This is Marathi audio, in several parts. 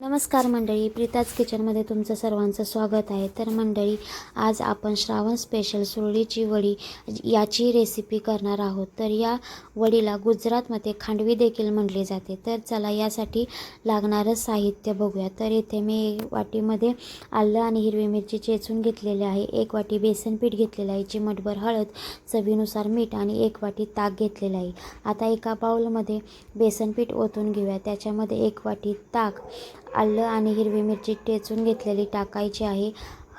नमस्कार मंडळी प्रीताज किचनमध्ये तुमचं सर्वांचं स्वागत आहे. तर मंडळी आज आपण श्रावण स्पेशल सुरळीची वडी याची रेसिपी करणार आहोत. तर या वडीला गुजरातमध्ये खांडवी देखील म्हटली जाते. तर चला यासाठी लागणारं साहित्य बघूया. तर इथे मी वाटीमध्ये आलं आणि हिरवी मिरची चेचून घेतलेली आहे. एक वाटी बेसन पीठ घेतलेलं आहे चिमटभर हळद चवीनुसार मीठ आणि एक वाटी ताक घेतलेलं आहे. आता एका बाऊलमध्ये बेसन पीठ ओतून घेऊया. त्याच्यामध्ये एक वाटी ताक आलं आणि हिरवी मिरची टेचून घेतलेली टाकायची आहे.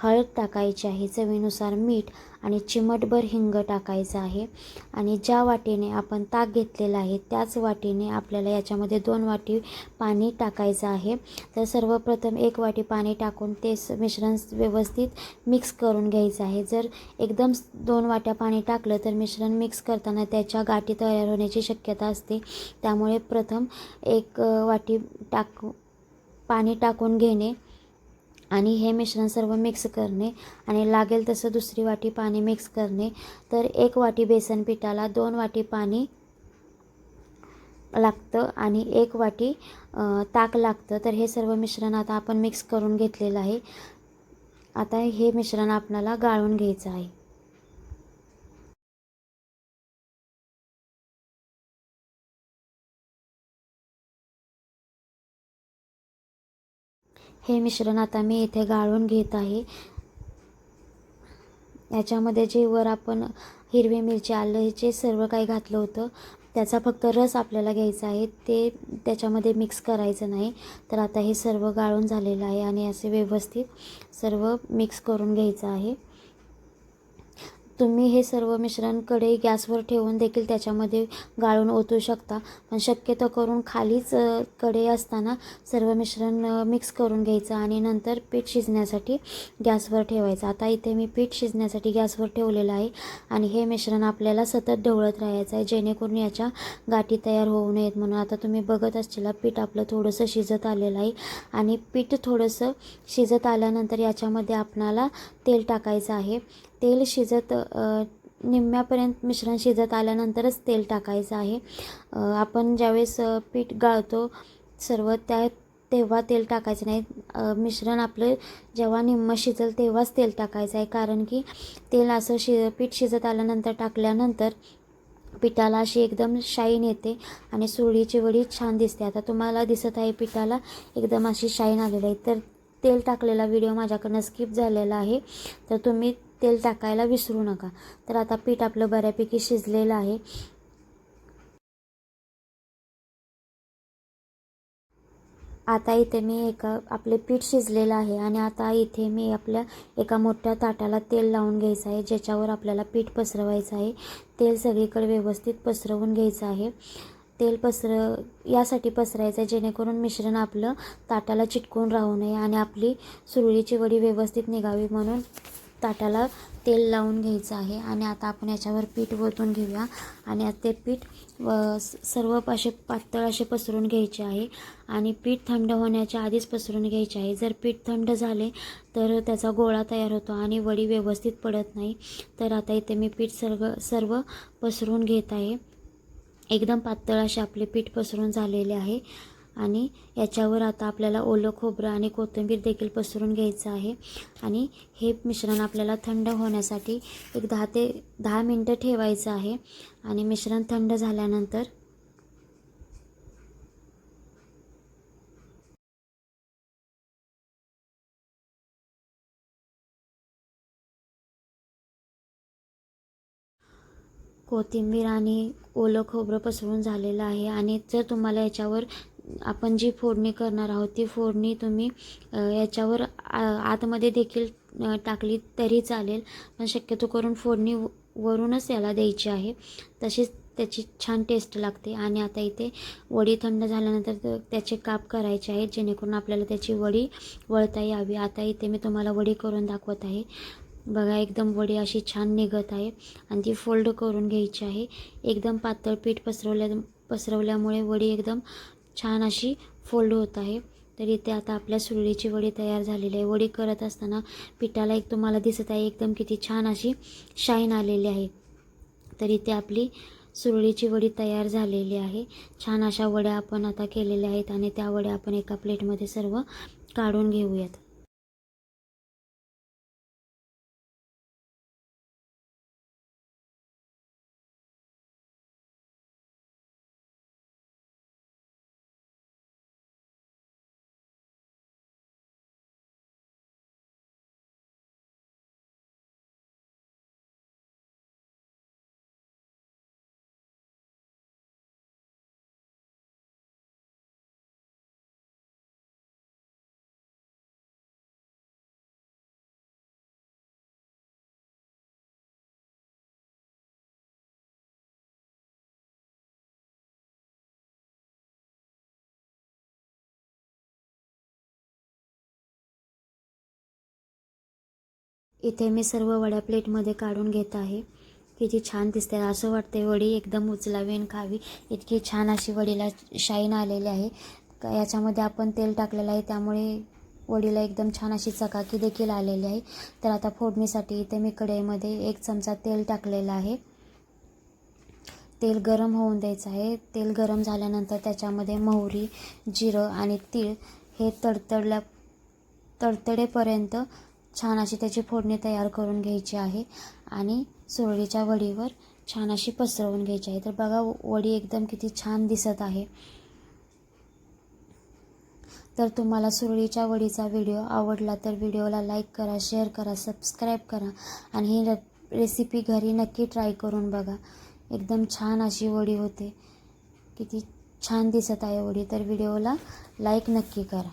हळद टाकायची आहे. चवीनुसार मीठ आणि चिमटभर हिंग टाकायचं आहे. आणि ज्या वाटीने आपण ताक घेतलेलं आहे त्याच वाटीने आपल्याला याच्यामध्ये दोन वाटी पाणी टाकायचं आहे. तर सर्वप्रथम एक वाटी पाणी टाकून ते मिश्रण व्यवस्थित मिक्स करून घ्यायचं आहे. जर एकदम दोन वाट्या पाणी टाकलं तर मिश्रण मिक्स करताना त्याच्या गाठी तयार होण्याची शक्यता असते. त्यामुळे प्रथम एक वाटी टाक पाणी टाकून घेणे आणि हे मिश्रण सर्व मिक्स करणे आणि लागेल तसं दुसरी वाटी पाणी मिक्स करणे. तर एक वाटी बेसन पिठाला दोन वाटी पाणी लागतं आणि एक वाटी ताक लागतं. तर हे सर्व मिश्रण आता आपण मिक्स करून घेतलेलं आहे. आता हे मिश्रण आपल्याला गाळून घ्यायचं आहे. हे मिश्रण आता मी इथे गाळून घेत आहे. याच्यामध्ये जे वर आपण हिरवी मिरची आलं जे सर्व काही घातलं होतं त्याचा फक्त रस आपल्याला घ्यायचा आहे. ते त्याच्यामध्ये मिक्स करायचं नाही. तर आता हे सर्व गाळून झालेलं आहे आणि असे व्यवस्थित सर्व मिक्स करून घ्यायचं आहे. तुम्ही हे सर्व मिश्रण कढई गॅसवर ठेवून देखील त्याच्यामध्ये गाळून ओतू शकता. पण शक्यतो करून खालीच कढई असताना सर्व मिश्रण मिक्स करून घ्यायचं आणि नंतर पीठ शिजण्यासाठी गॅसवर ठेवायचं. आता इथे मी पीठ शिजण्यासाठी गॅसवर ठेवलेलं आहे आणि हे मिश्रण आपल्याला सतत ढवळत राहायचं आहे जेणेकरून याच्या गाठी तयार होऊ नयेत म्हणून. आता तुम्ही बघत असलेला पीठ आपलं थोडंसं शिजत आलेलं आहे आणि पीठ थोडंसं शिजत आल्यानंतर याच्यामध्ये आपणाला तेल टाकायचं आहे. तेल शिजत निम्म्यापर्यंत मिश्रण शिजत आल्यानंतरच तेल टाकायचं आहे. आपण ज्यावेळेस पीठ गाळतो सर्व त्या तेव्हा तेल टाकायचं नाही. मिश्रण आपलं जेव्हा निम्मं शिजल तेव्हाच तेल टाकायचं आहे. कारण की तेल असं शि पीठ शिजत आल्यानंतर टाकल्यानंतर पिठाला अशी एकदम शाईन येते आणि सुरळीची वडी छान दिसते. आता तुम्हाला दिसत आहे पिठाला एकदम अशी शाईन आलेली आहे. तर तेल टाकलेला व्हिडिओ माझ्याकडनं स्किप झालेला आहे. तर तुम्ही तेल टाकायला विसरू नका. तर आता पीठ आपलं बऱ्यापैकी शिजलेलं आहे. आता इथे मी एका आपले पीठ शिजलेलं आहे आणि आता इथे मी आपल्या एका मोठ्या ताटाला तेल लावून घ्यायचं आहे ज्याच्यावर आपल्याला पीठ पसरवायचं आहे. तेल सगळीकडे व्यवस्थित पसरवून घ्यायचं आहे. तेल पसर यासाठी पसरायचं आहे जेणेकरून मिश्रण आपलं ताटाला चिटकून राहू नये आणि आपली सुरळीची वडी व्यवस्थित निघावी म्हणून ताटाला तेल लावून घ्यायचं आहे आणि आता आपण याच्यावर पीठ ओतून घेऊया. आणि आता ते पीठ व स- सर्व असे पातळ असे पसरून घ्यायचे आहे. आणि पीठ थंड होण्याच्या आधीच पसरून घ्यायचे आहे. जर पीठ थंड झाले तर त्याचा गोळा तयार होतो आणि वडी व्यवस्थित पडत नाही. तर आता इथे मी पीठ सर्व सर्व पसरून घेत आहे. एकदम पातळ असे आपले पीठ पसरून झालेले आहे. आणि याच्यावर आता आपल्याला ओलं खोबरं आणि कोथिंबीर देखील पसरून घ्यायचं आहे. आणि हे मिश्रण आपल्याला थंड होण्यासाठी एक दहा ते दहा मिनटं ठेवायचं आहे. आणि मिश्रण थंड झाल्यानंतर कोथिंबीर आणि ओलं खोबरं पसरून झालेलं आहे. आणि जर तुम्हाला याच्यावर आपण जी फोडणी करणार आहोत ती फोडणी तुम्ही याच्यावर आ आतमध्ये देखील टाकली तरी चालेल. पण शक्यतो करून फोडणी वरूनच याला द्यायची आहे. तशीच त्याची छान टेस्ट लागते. आणि आता इथे वडी थंड झाल्यानंतर त्याचे काप करायचे आहेत जेणेकरून आपल्याला त्याची वडी वळता यावी. आता इथे मी तुम्हाला वडी करून दाखवत आहे. बघा एकदम वडी अशी छान निघत आहे. आणि ती फोल्ड करून घ्यायची आहे. एकदम पातळ पीठ पसरवल्या पसरवल्यामुळे वडी एकदम छान अशी फोल्ड होत आहे. तर इथे आता आपल्या सुरळीची वडी तयार झालेली आहे. वडी करत असताना पिठाला एक तुम्हाला दिसत आहे एकदम किती छान अशी शाईन आलेली आहे. तर इथे आपली सुरळीची वडी तयार झालेली आहे. छान अशा वड्या आपण आता केलेल्या आहेत आणि त्या वड्या आपण एका प्लेटमध्ये सर्व काढून घेऊयात. इथे मी सर्व वड्या प्लेटमध्ये काढून घेत आहे. किती छान दिसते असं वाटते वडी एकदम उचलावी आणि खावी. इतकी छान अशी वडीला शाईन आलेली आहे. याच्यामध्ये आपण तेल टाकलेलं आहे. त्यामुळे वडीला एकदम छान अशी चकाकी देखील आलेली आहे. तर आता फोडणीसाठी इथे मी कढईमध्ये एक चमचा तेल टाकलेलं आहे. तेल गरम होऊन द्यायचं आहे. तेल गरम झाल्यानंतर त्याच्यामध्ये मोहरी जिरं आणि तीळ हे तडतडल्या तडतडेपर्यंत छान अशी त्याची फोडणी तयार करून घ्यायची आहे. आणि सुरळीच्या वडीवर छान अशी पसरवून घ्यायची आहे. तर बघा वडी एकदम किती छान दिसत आहे. तर तुम्हाला सुरळीच्या वडीचा व्हिडिओ आवडला तर व्हिडिओला लाईक करा शेअर करा सबस्क्राईब करा. आणि ही रेसिपी घरी नक्की ट्राय करून बघा. एकदम छान अशी वडी होते. किती छान दिसत आहे वडी. तर व्हिडिओला लाईक नक्की करा.